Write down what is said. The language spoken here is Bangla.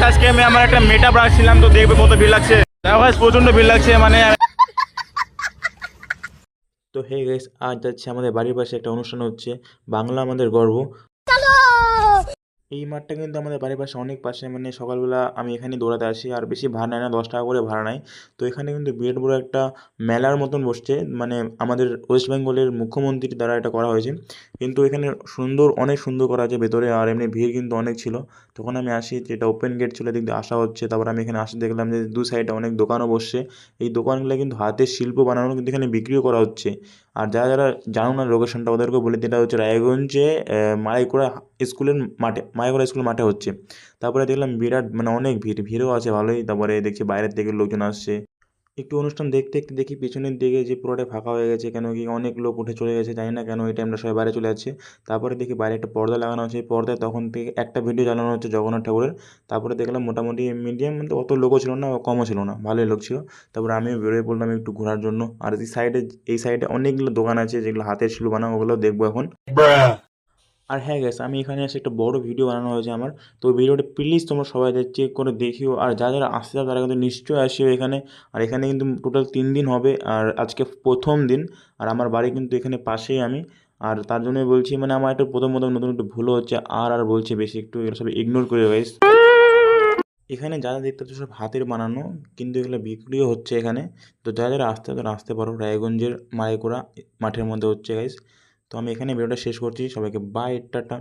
গাইস আজকে আমি আমার একটা মেটা রাখছিলাম, তো দেখবে কত ভিড় লাগছে। দেখো গাইস প্রচণ্ড ভিড় লাগছে মানে তো হে গাইস আজ যাচ্ছে আমাদের বাড়ির পাশে একটা অনুষ্ঠান হচ্ছে, বাংলা আমাদের গর্ব। এই মাঠটা কিন্তু আমাদের বাড়ির পাশে, অনেক পাশে। মানে সকালবেলা আমি এখানে দৌড়াতে আসি, আর বেশি ভাড়া নেয় না, দশ টাকা করে ভাড়া নেয়। তো এখানে কিন্তু বিরাট বড় একটা মেলার মতন বসছে। মানে আমাদের ওয়েস্ট বেঙ্গলের মুখ্যমন্ত্রীর দ্বারা এটা করা হয়েছে। কিন্তু এখানে সুন্দর, অনেক সুন্দর করা আছে ভেতরে, আর এমনি ভিড় কিন্তু অনেক ছিল। তখন আমি আসি, যেটা ওপেন গেট ছিল দিয়ে আসা হচ্ছে। তারপর আমি এখানে আসি দেখলাম যে দু সাইডে অনেক দোকানও বসছে। এই দোকানগুলো কিন্তু হাতের শিল্প বানানো কিন্তু এখানে বিক্রিও করা হচ্ছে। আর যারা যারা জানো না লোকেশনটা ওদেরকে বলে দিতে হচ্ছে রায়গঞ্জে আহ, স্কুলের মাঠে মারাইকুড়া স্কুলের মাঠে হচ্ছে। তারপরে দেখলাম বিরাট মানে অনেক ভিড় ভিড়ও আছে ভালোই। তারপরে দেখছি বাইরের থেকে লোকজন আসছে। একটু অনুষ্ঠান দেখতে দেখতে দেখি, পেছনের দিকে যে পুরোটা ফাঁকা হয়ে গেছে, কেন কি অনেক লোক উঠে চলে গেছে, জানি না কেন এই টাইমটা সবাই বাইরে চলে যাচ্ছে। তারপরে দেখি বাইরে একটা পর্দা লাগানো আছে পর্দায় তখন থেকে একটা ভিডিও চালানো হচ্ছে জগন্নাথ ঠাকুরের। তারপরে দেখলাম মোটামুটি মিডিয়াম মধ্যে অত লোকও ছিল না কমও ছিল না, ভালোই লোক ছিল। তারপরে আমিও বেরোয় পড়লাম একটু ঘোরার জন্য। আর এই সাইডে এই সাইডে অনেকগুলো দোকান আছে যেগুলো হাতের শিল্প বানানো ওগুলো দেখব এখন। আর হ্যাঁ গেছে আমি এখানে এসে একটা বড় ভিডিও বানানো হয়েছে আমার। তো ভিডিওটা প্লিজ তোমরা সবাই চেক করে দেখিও। আর যারা যারা আসতে চাও, তারা কিন্তু নিশ্চয়ই আসিও এখানে। আর এখানে কিন্তু টোটাল তিন দিন হবে, আর আজকে প্রথম দিন। আর আমার বাড়ি কিন্তু এখানে পাশেই আমি। আর তার জন্যই বলছি মানে আমার একটু প্রথম প্রথম নতুন একটু ভুল হচ্ছে, আর আর বলছে বেশি একটু, এগুলো সব ইগনোর করে গাইস এখানে যা যা দেখতে পাচ্ছ সব হাতের বানানো, কিন্তু এগুলো বিক্রিও হচ্ছে এখানে। তো যারা যারা আসতে তারা আসতে পারো। রায়গঞ্জের মারাইকুড়া মাঠের মধ্যে হচ্ছে গাইস তো আমি এখানে ভিডিওটা শেষ করছি। সবাইকে বাই টাটা।